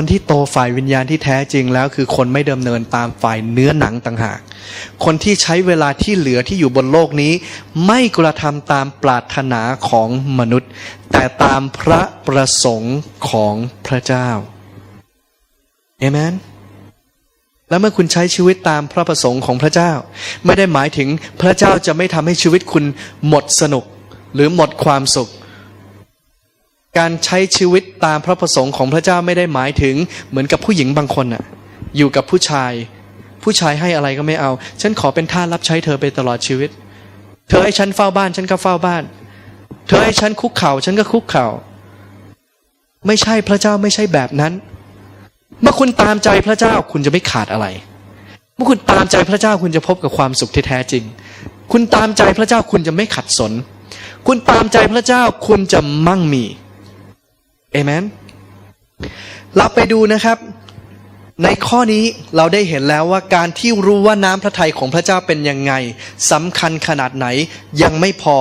คนที่โตฝ่ายวิญญาณที่แท้จริงแล้ว คือคนไม่ดำเนินตามฝ่ายเนื้อหนังต่างหาก คนที่ใช้เวลาที่เหลือที่อยู่บนโลกนี้ ไม่กระทำตามปรารถนาของมนุษย์ แต่ตามพระประสงค์ของพระเจ้าเอเมนแล้วเมื่อคุณใช้ชีวิตตามพระประสงค์ของพระเจ้า ไม่ได้หมายถึงพระเจ้าจะไม่ทำให้ชีวิตคุณหมดสนุก หรือหมดความสุข การใช้ชีวิตตามพระประสงค์ของพระเจ้าไม่ได้หมายถึงเหมือนกับผู้หญิงบางคนน่ะอยู่กับผู้ชาย ผู้ชายให้อะไรก็ไม่เอา ฉันขอเป็นท่าสรับใช้เธอไปตลอดชีวิต เธอให้ฉันเฝ้าบ้าน ฉันก็เฝ้าบ้าน เธอให้ฉันคุกเข่า ฉันก็คุกเข่า ไม่ใช่พระเจ้าไม่ใช่แบบนั้น เมื่อคุณตามใจพระเจ้าคุณจะไม่ขาดอะไร เมื่อคุณตามใจพระเจ้าคุณจะพบกับความสุขที่แท้จริง คุณตามใจพระเจ้าคุณจะไม่ขัดสน คุณตามใจพระเจ้าคุณจะมั่งมี เอเมนเราไปดูนะครับ ในข้อนี้เราได้เห็นแล้วว่าการที่รู้ว่าน้ำพระทัยของพระเจ้าเป็นยังไงสำคัญขนาดไหนยังไม่พอ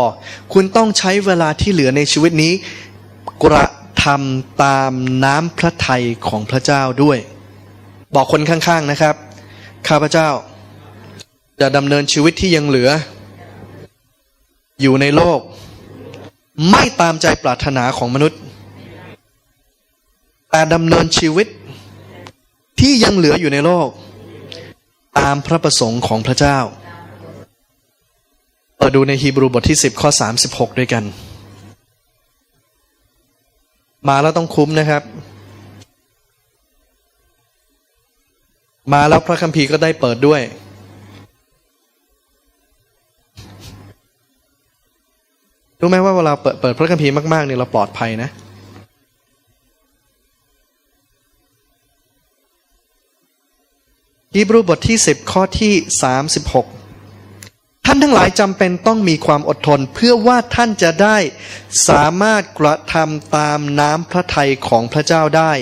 คุณต้องใช้เวลาที่เหลือในชีวิตนี้ กระทำตามน้ำพระทัยของพระเจ้าด้วย บอกคนข้างๆนะครับ ข้าพเจ้า จะดำเนินชีวิตที่ยังเหลือ อยู่ในโลก ไม่ตามใจปรารถนาของมนุษย์ แต่ดำเนินชีวิตที่ยังเหลืออยู่ในโลก ตามพระประสงค์ของพระเจ้าเปิดดูในฮีบรูบทที่ 10 ข้อ 36 ด้วยกัน มาแล้วต้องคุ้มนะครับ มาแล้วพระคัมภีร์ก็ได้เปิดด้วย รู้ไหมว่าเวลาเปิดเปิดพระคัมภีร์มากๆเนี่ยเราปลอดภัยนะ ฮีบรูบทที่ 10 ข้อที่ 36 ท่านทั้งหลายจำเป็นต้องมีความอดทนเพื่อว่าท่านจะได้สามารถกระทำตามน้ำพระทัยของพระเจ้าได้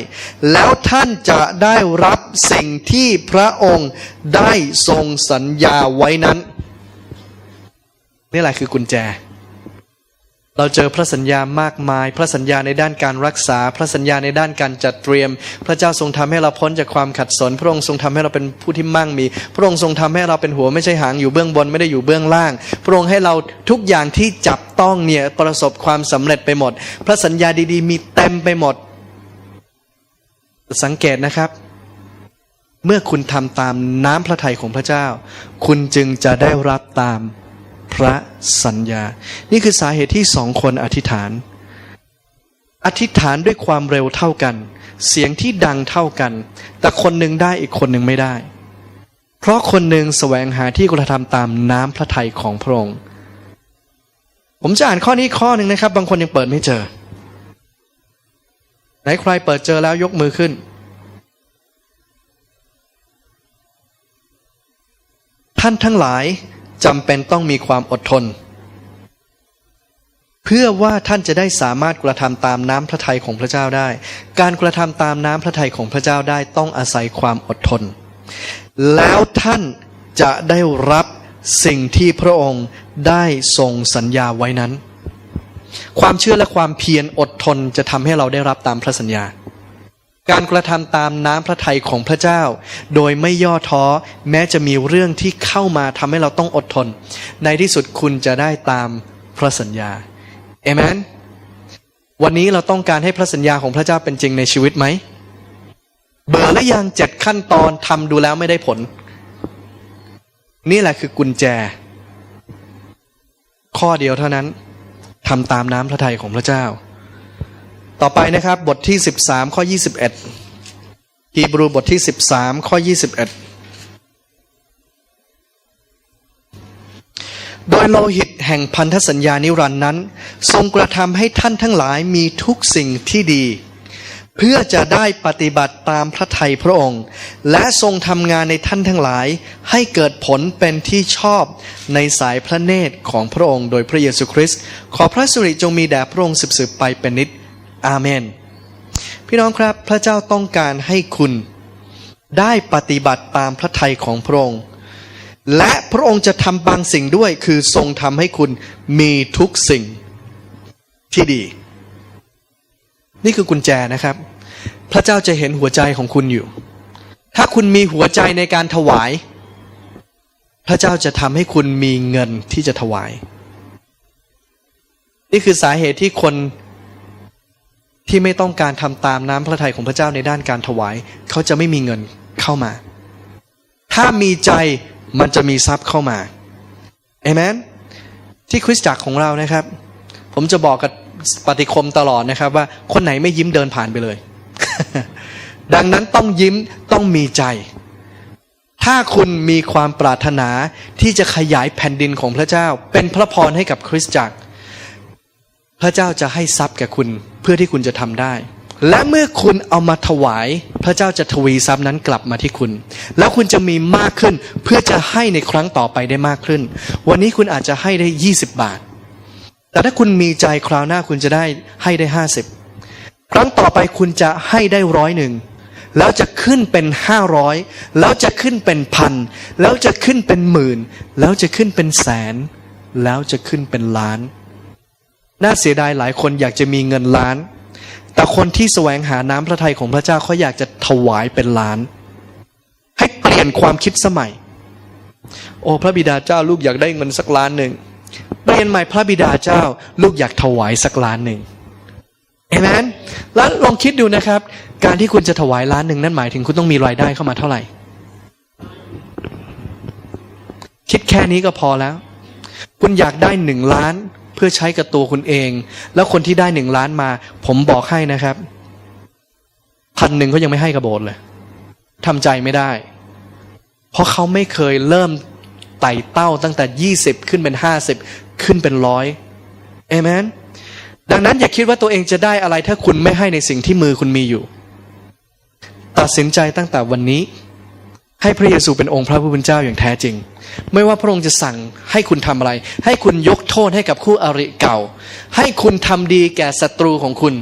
แล้วท่านจะได้รับสิ่งที่พระองค์ได้ทรงสัญญาไว้นั้น นี่แหละคือกุญแจ เราเจอพระสัญญามากมาย พระสัญญาในด้านการรักษา พระสัญญาในด้านการจัดเตรียม พระเจ้าทรงทำให้เราพ้นจากความขัดสน พระองค์ทรงทำให้เราเป็นผู้ที่มั่งมี พระองค์ทรงทำให้เราเป็นหัวไม่ใช่หางอยู่เบื้องบนไม่ได้อยู่เบื้องล่าง พระองค์ให้เราทุกอย่างที่จับต้องเนี่ยประสบความสำเร็จไปหมด พระสัญญาดีๆ มีเต็มไปหมด สังเกตนะครับ เมื่อคุณทำตามน้ำพระทัยของพระเจ้า คุณจึงจะได้รับตาม พระสัญญา นี่คือสาเหตุที่สองคนอธิษฐาน อธิษฐานด้วยความเร็วเท่ากัน เสียงที่ดังเท่ากัน แต่คนหนึ่งได้อีกคนหนึ่งไม่ได้ เพราะคนหนึ่งแสวงหาที่กระทำตามน้ำพระทัยของพระองค์ ผมจะอ่านข้อนี้ข้อหนึ่งนะครับ บางคนยังเปิดไม่เจอ ไหนใครเปิดเจอแล้วยกมือขึ้นท่านทั้งหลาย จำเป็นต้องมีความอดทน เพื่อว่าท่านจะได้สามารถกระทำตามน้ำพระทัยของพระเจ้าได้ การกระทำตามน้ำพระทัยของพระเจ้าได้ต้องอาศัยความอดทน แล้วท่านจะได้รับสิ่งที่พระองค์ได้ทรงสัญญาไว้นั้น ความเชื่อและความเพียรอดทนจะทำให้เราได้รับตามพระสัญญา การกระทำตามน้ำพระทัยของพระเจ้า โดยไม่ย่อท้อแม้จะมีเรื่องที่เข้ามาทำให้เราต้องอดทน ในที่สุดคุณจะได้ตามพระสัญญาเอเมนวันนี้เราต้องการให้พระสัญญาของพระเจ้าเป็นจริงในชีวิตไหม เบอร์และยังเจ็ดขั้นตอนทำดูแล้วไม่ได้ผล นี่แหละคือกุญแจ ข้อเดียวเท่านั้นทำตามน้ำพระทัยของพระเจ้า ต่อไปนะครับบทที่ 13 ข้อ 21ฮีบรูบทที่ 13 ข้อ 21 โดยโลหิตแห่งพันธสัญญานิรันดร์นั้น ทรงกระทำให้ท่านทั้งหลายมีทุกสิ่งที่ดี เพื่อจะได้ปฏิบัติตามพระทัยพระองค์ และทรงทำงานในท่านทั้งหลาย ให้เกิดผลเป็นที่ชอบในสายพระเนตรของพระองค์ โดยพระเยซูคริสต์ขอพระสุริจงมีแด่พระองค์สืบๆไปเป็นนิจ อาเมน พี่น้องครับพระเจ้าต้องการให้คุณได้ปฏิบัติตามพระทัยของพระองค์ และพระองค์จะทำบางสิ่งด้วยคือทรงทำให้คุณมีทุกสิ่งที่ดี นี่คือกุญแจนะครับ พระเจ้าจะเห็นหัวใจของคุณอยู่ ถ้าคุณมีหัวใจในการถวาย พระเจ้าจะทำให้คุณมีเงินที่จะถวาย นี่คือสาเหตุที่คน ที่ไม่ต้องการทำตามน้ำพระทัยของพระเจ้าในด้านการถวาย เขาจะไม่มีเงินเข้ามา ถ้ามีใจมันจะมีทรัพย์เข้ามาเอเมนที่คริสตจักรของเรานะครับ ผมจะบอกกับปฏิคมตลอดนะครับ ว่าคนไหนไม่ยิ้มเดินผ่านไปเลย ดังนั้นต้องยิ้มต้องมีใจ ถ้าคุณมีความปรารถนาที่จะขยายแผ่นดินของพระเจ้า เป็นพระพรให้กับคริสตจักร ระเจ้าจะให้ทรัพย์แก่คุณเพื่อที่คุณจะทำได้ และเมื่อคุณเอามาถวาย พระเจ้าจะทวีทรัพย์นั้นกลับมาที่คุณ แล้วคุณจะมีมากขึ้นเพื่อจะให้ในครั้งต่อไปได้มากขึ้น วันนี้คุณอาจจะให้ได้ 20 บาท แต่ถ้าคุณมีใจคราวหน้าคุณจะได้ให้ได้ 50 ครั้งต่อไปคุณจะให้ได้ร้อยหนึ่งแล้วจะขึ้นเป็นห้าร้อยแล้วจะขึ้นเป็นพันแล้วจะขึ้นเป็นหมื่น แล้วจะขึ้นเป็นแสน แล้วจะขึ้นเป็นล้าน น่าเสียดายหลายคนอยากจะมีเงินล้าน แต่คนที่แสวงหาน้ำพระทัยของพระเจ้าเขาอยากจะถวายเป็นล้าน ให้เปลี่ยนความคิดสมัย โอ้พระบิดาเจ้าลูกอยากได้เงินสักล้านหนึ่งเปลี่ยนใหม่พระบิดาเจ้า ลูกอยากถวายสักล้านหนึ่งเอเมนแล้วลองคิดดูนะครับ การที่คุณจะถวายล้านหนึ่งนั่นหมายถึงคุณต้องมีรายได้เข้ามาเท่าไหร่ คิดแค่นี้ก็พอแล้ว คุณอยากได้หนึ่งล้าน เพื่อใช้กับตัวคุณเอง แล้วคนที่ได้หนึ่งล้านมา ผมบอกให้นะครับพันหนึ่งเขายังไม่ให้กระโบสถ์เลยทำใจไม่ได้ เพราะเขาไม่เคยเริ่มไต่เต้าตั้งแต่ยี่สิบขึ้นเป็นห้าสิบขึ้นเป็นร้อยเอเมนดังนั้นอย่าคิดว่าตัวเองจะได้อะไรถ้าคุณไม่ให้ในสิ่งที่มือคุณมีอยู่ ตัดสินใจตั้งแต่วันนี้ ให้พระเยซูเป็นองค์พระผู้เป็นเจ้าอย่างแท้จริง ไม่ว่าพระองค์จะสั่งให้คุณทำอะไร ให้คุณยกโทษให้กับคู่อริเก่า ให้คุณทำดีแก่ศัตรูของคุณ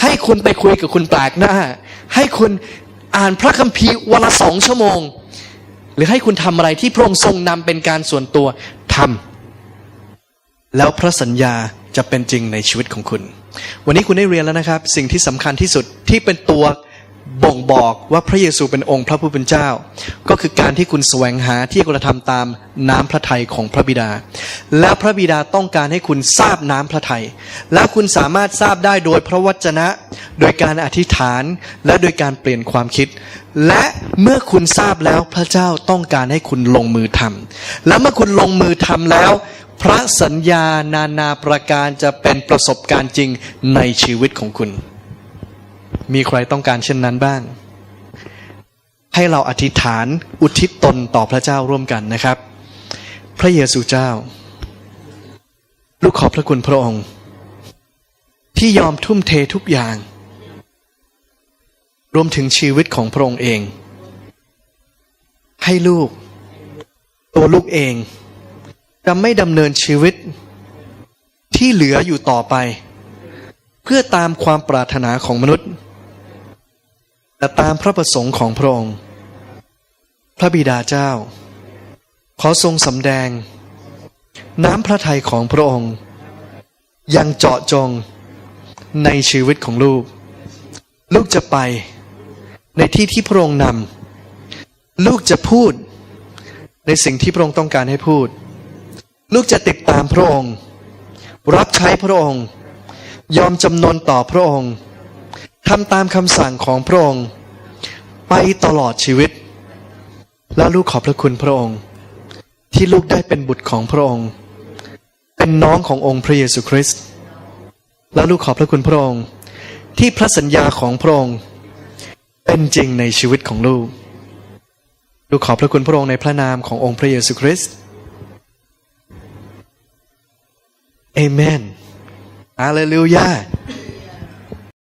ให้คุณไปคุยกับคุณแปลกหน้า ให้คุณอ่านพระคัมภีร์วันละสองชั่วโมง หรือให้คุณทำอะไรที่พระองค์ทรงนำเป็นการส่วนตัวทำแล้วพระสัญญาจะเป็นจริงในชีวิตของคุณ วันนี้คุณได้เรียนแล้วนะครับ สิ่งที่สำคัญที่สุดที่เป็นตัว บ่งบอกว่าพระเยซูเป็นองค์พระผู้เป็นเจ้า ก็คือการที่คุณแสวงหาที่กระทำตามน้ำพระทัยของพระบิดา และพระบิดาต้องการให้คุณทราบน้ำพระทัยและคุณสามารถทราบได้โดยพระวจนะ โดยการอธิษฐานและโดยการเปลี่ยนความคิด และเมื่อคุณทราบแล้วพระเจ้าต้องการให้คุณลงมือทำและเมื่อคุณลงมือทำแล้ว พระสัญญานานาประการจะเป็นประสบการณ์จริงในชีวิตของคุณ มีใครต้องการเช่นนั้นบ้าง ให้เราอธิษฐานอุทิศตนต่อพระเจ้าร่วมกันนะครับ พระเยซูเจ้า ลูกขอบพระคุณพระองค์ ที่ยอมทุ่มเททุกอย่าง รวมถึงชีวิตของพระองค์เอง ให้ลูก ตัวลูกเองจะไม่ดำเนินชีวิตที่เหลืออยู่ต่อไป เพื่อตามความปรารถนาของมนุษย์แต่ตามพระประสงค์ของพระองค์ พระบิดาเจ้า ขอทรงสำแดง น้ำพระทัยของพระองค์อยังเจาะจงในชีวิตของลูก ลูกจะไปในที่ที่พระองค์นำลูกจะพูดในสิ่งที่พระองค์ต้องการให้พูด ลูกจะติดตามพระองค์ รับใช้พระองค์ ยอมจำนนต่อพระองค์ทำตามคำสั่งของพระองค์ ไปตลอดชีวิต แล้วลูกขอบพระคุณพระองค์ ที่ลูกได้เป็นบุตรของพระองค์ เป็นน้องขององค์พระเยซูคริสต์แล้วลูกขอบพระคุณพระองค์ ที่พระสัญญาของพระองค์เป็นจริงในชีวิตของลูก ลูกขอบพระคุณพระองค์ในพระนามขององค์พระเยซูคริสต์เอเมน 阿拉留言